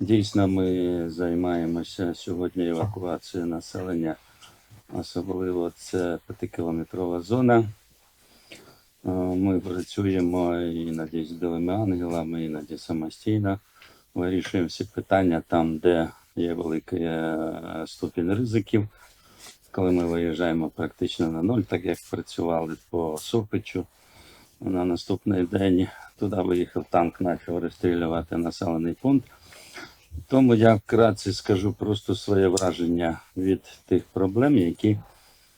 Дійсно, ми займаємося сьогодні евакуацією населення, особливо це п'ятикілометрова зона. Е, Ми працюємо іноді з білими ангелами, іноді самостійно. Вирішуємо всі питання там, де є великий е, ступінь ризиків. Коли ми виїжджаємо практично на ноль, так як працювали по Сопичу, на наступний день туди виїхав танк, почав розстрілювати населений пункт. Тому я вкратце скажу просто своє враження від тих проблем, які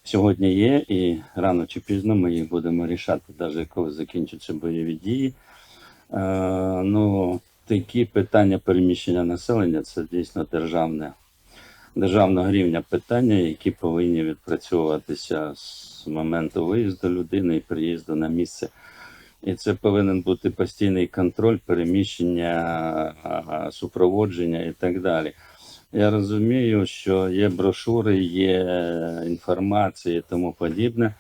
сьогодні є, і рано чи пізно ми їх будемо рішати, навіть коли закінчаться бойові дії. Е, ну, такі питання переміщення населення це дійсно державне, державного рівня питання, які повинні відпрацьовуватися з моменту виїзду людини і приїзду на місце. І це повинен бути постійний контроль, переміщення, супроводження і так далі. Я розумію, що є брошури, є інформація і тому подібне.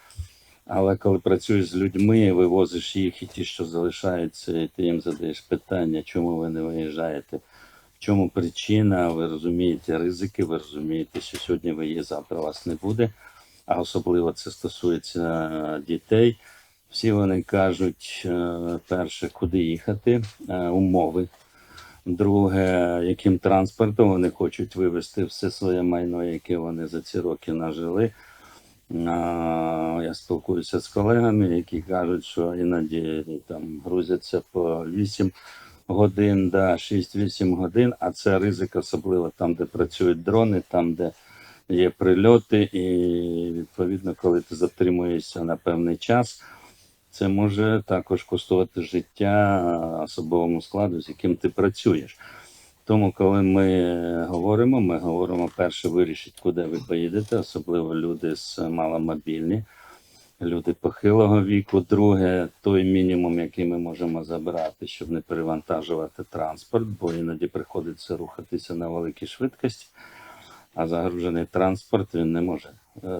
Але коли працюєш з людьми, вивозиш їх і ті, що залишаються, і ти їм задаєш питання, чому ви не виїжджаєте, в чому причина, ви розумієте ризики, ви розумієте, що сьогодні ви є, завтра вас не буде. А особливо це стосується дітей. Всі вони кажуть, е, перше, куди їхати, е, умови. Друге, яким транспортом вони хочуть вивезти все своє майно, яке вони за ці роки нажили. Я спілкуюся з колегами, які кажуть, що іноді там грузяться по 8 годин, да, 6-8 годин, а це ризик, особливо там, де працюють дрони, там, де є прильоти, і відповідно, коли ти затримуєшся на певний час, це може також коштувати життя особовому складу, з яким ти працюєш. Тому, коли ми говоримо, ми говоримо перше вирішити, куди ви поїдете, особливо люди з маломобільні, люди похилого віку. Друге, той мінімум, який ми можемо забрати, щоб не перевантажувати транспорт, бо іноді приходиться рухатися на великій швидкості, а загружений транспорт він не може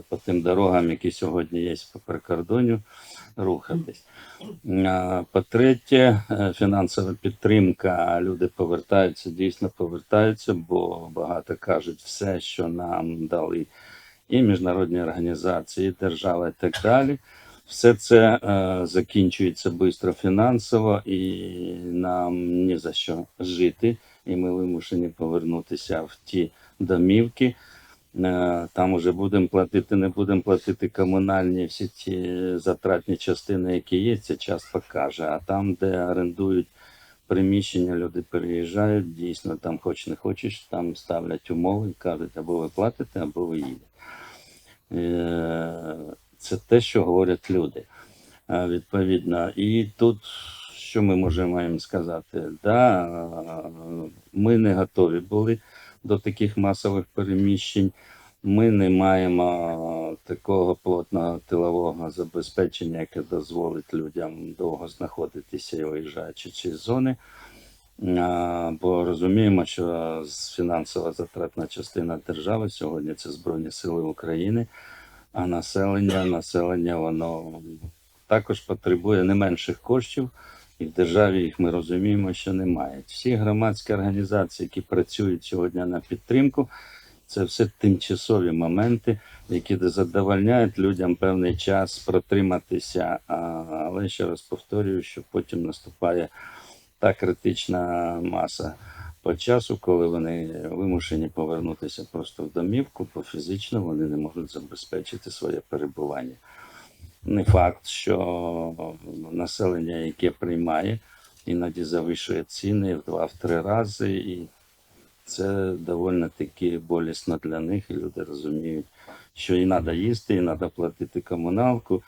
по тим дорогам, які сьогодні є по прикордонню, рухатись. По-третє, е, фінансова підтримка. Люди повертаються, дійсно повертаються, бо багато кажуть, все, що нам дали і міжнародні організації, і держава, і так далі. Все це е, закінчується швидко фінансово, і нам ні за що жити. І ми вимушені повернутися в ті домівки. Е, Там уже будемо платити, не будемо платити комунальні всі ті затратні частини, які є, це час покаже. А там, де орендують приміщення, люди переїжджають, дійсно там хоч не хочеш, там ставлять умови і кажуть, або ви платите, або ви їдете. Е, Це те, що говорять люди. Відповідно, і тут що ми можемо сказати? Да, ми не готові були до таких масових переміщень. Ми не маємо такого плотного тилового забезпечення, яке дозволить людям довго знаходитися і виїжджаючи ці зони. Бо розуміємо, що фінансова затратна частина держави сьогодні це Збройні Сили України, а населення, населення воно також потребує не менших коштів, і в державі їх ми розуміємо, що немає. Всі громадські організації, які працюють сьогодні на підтримку, це все тимчасові моменти, які задовольняють людям певний час протриматися. Але ще раз повторюю, що потім наступає та критична маса по часу, коли вони вимушені повернутися просто в домівку, бо фізично вони не можуть забезпечити своє перебування. Не факт, що населення, яке приймає, іноді завищує ціни в два-три рази, і це доволі таки болісно для них, і люди розуміють, що і треба їсти, і треба платити комуналку.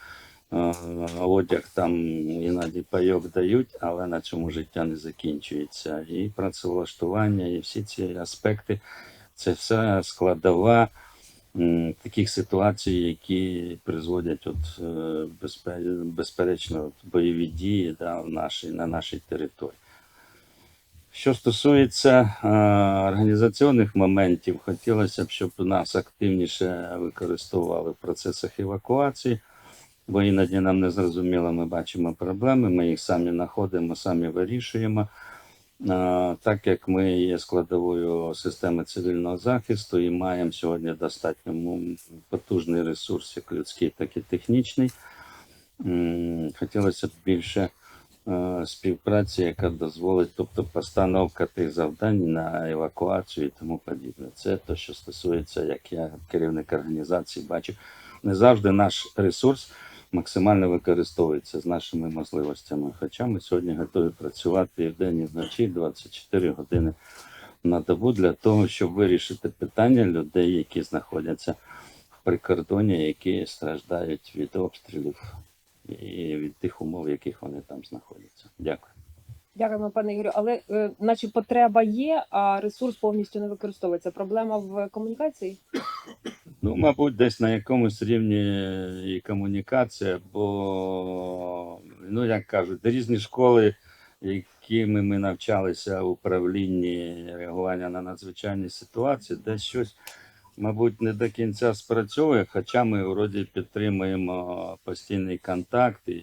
Одяг там іноді пайок дають, але на цьому життя не закінчується. І працевлаштування, і всі ці аспекти це все складова таких ситуацій, які призводять от, е, безперечно бойові дії да, в нашій, на нашій території. Що стосується е, організаційних моментів, хотілося б, щоб нас активніше використовували в процесах евакуації, бо іноді нам не зрозуміло, ми бачимо проблеми, ми їх самі знаходимо, самі вирішуємо. Так як ми є складовою системи цивільного захисту і маємо сьогодні достатньо потужний ресурс, як людський, так і технічний, хотілося б більше співпраці, яка дозволить, тобто постановка тих завдань на евакуацію і тому подібне. Це те, що стосується, як я керівник організації бачу, не завжди наш ресурс максимально використовується з нашими можливостями. Хоча ми сьогодні готові працювати і вдень, і вночі 24 години на добу для того, щоб вирішити питання людей, які знаходяться в прикордоні, які страждають від обстрілів і від тих умов, в яких вони там знаходяться. Дякую. Дякуємо, пане Ігорю. Але е, наче потреба є, а ресурс повністю не використовується. Проблема в комунікації? Ну, мабуть, десь на якомусь рівні і комунікація, бо, ну, як кажуть, різні школи, якими ми навчалися в управлінні реагування на надзвичайні ситуації, десь щось, мабуть, не до кінця спрацьовує, хоча ми вроді підтримуємо постійний контакт і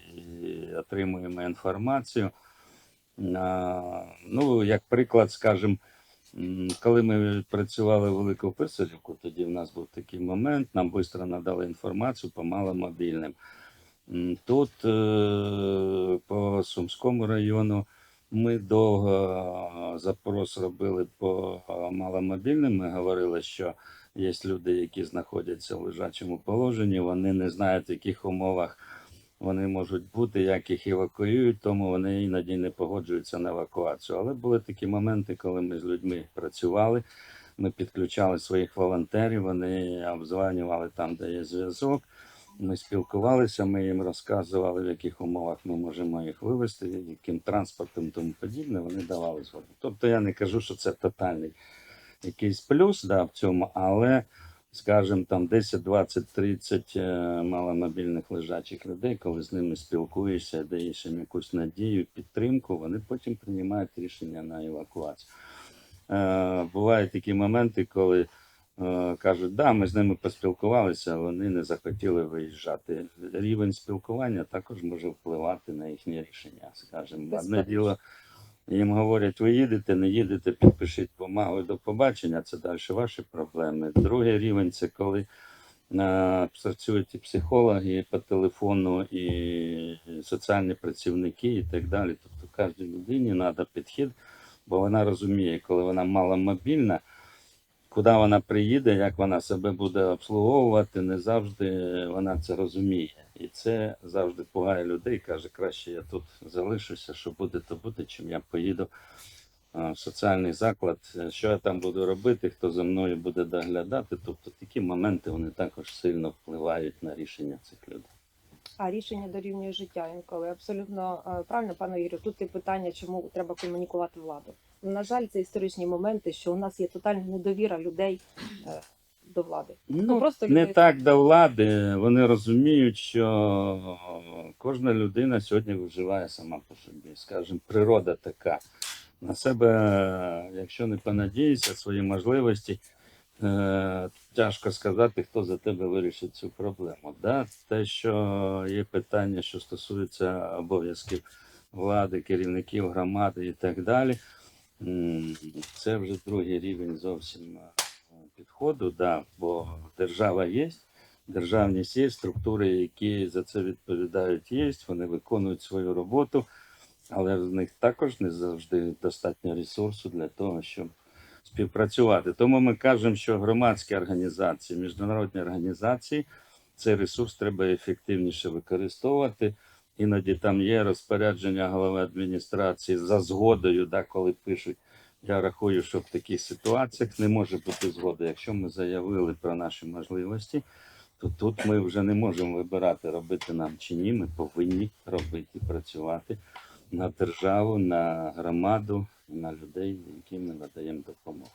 отримуємо інформацію. Ну, як приклад, скажімо, Коли ми працювали в Велику Писарівку, тоді в нас був такий момент, нам швидко надали інформацію по маломобільним. Тут е, по Сумському району ми довго запрос робили по маломобільним. Ми говорили, що є люди, які знаходяться в лежачому положенні, вони не знають, в яких умовах вони можуть бути, як їх евакуюють, тому вони іноді не погоджуються на евакуацію. Але були такі моменти, коли ми з людьми працювали. Ми підключали своїх волонтерів, вони обзванювали там, де є зв'язок. Ми спілкувалися, ми їм розказували, в яких умовах ми можемо їх вивезти, яким транспортом тому подібне. Вони давали згоду. Тобто я не кажу, що це тотальний якийсь плюс да, в цьому, але скажімо, там 10, 20, 30 е, маломобільних лежачих людей, коли з ними спілкуєшся, даєш їм якусь надію, підтримку, вони потім приймають рішення на евакуацію. Е, бувають такі моменти, коли е, кажуть, да, ми з ними поспілкувалися, а вони не захотіли виїжджати. Рівень спілкування також може впливати на їхнє рішення. Скажімо, одне діло. Їм говорять, ви їдете, не їдете, підпишіть бумагу до побачення, це далі ваші проблеми. Другий рівень це коли е, працюють і психологи по телефону, і соціальні працівники, і так далі. Тобто кожній людині треба підхід, бо вона розуміє, коли вона маломобільна, куди вона приїде, як вона себе буде обслуговувати, не завжди вона це розуміє. І це завжди пугає людей. Каже, краще я тут залишуся, що буде, то буде, чим я поїду в соціальний заклад. Е, Що я там буду робити, хто за мною буде доглядати. Тобто такі моменти вони також сильно впливають на рішення цих людей. А рішення дорівнює життя інколи. Абсолютно е, правильно, пане Ігорю. Тут і питання, чому треба комунікувати владу. На жаль, це історичні моменти, що у нас є тотальна недовіра людей е, до влади. Ну, просто не так до влади. Вони розуміють, що кожна людина сьогодні виживає сама по собі. Скажімо, природа така. На себе, якщо не понадієшся, свої можливості, е, тяжко сказати, хто за тебе вирішить цю проблему. Да? Те, що є питання, що стосується обов'язків влади, керівників громади і так далі, це вже другий рівень зовсім е, підходу, да, бо держава є, державність є, структури, які за це відповідають, є, вони виконують свою роботу, але в них також не завжди достатньо ресурсу для того, щоб співпрацювати. Тому ми кажемо, що громадські організації, міжнародні організації цей ресурс треба ефективніше використовувати. Іноді там є розпорядження голови адміністрації за згодою, да, коли пишуть. Я рахую, що в таких ситуаціях не може бути згоди. Якщо ми заявили про наші можливості, то тут ми вже не можемо вибирати, робити нам чи ні. Ми повинні робити, працювати на державу, на громаду, на людей, яким ми надаємо допомогу.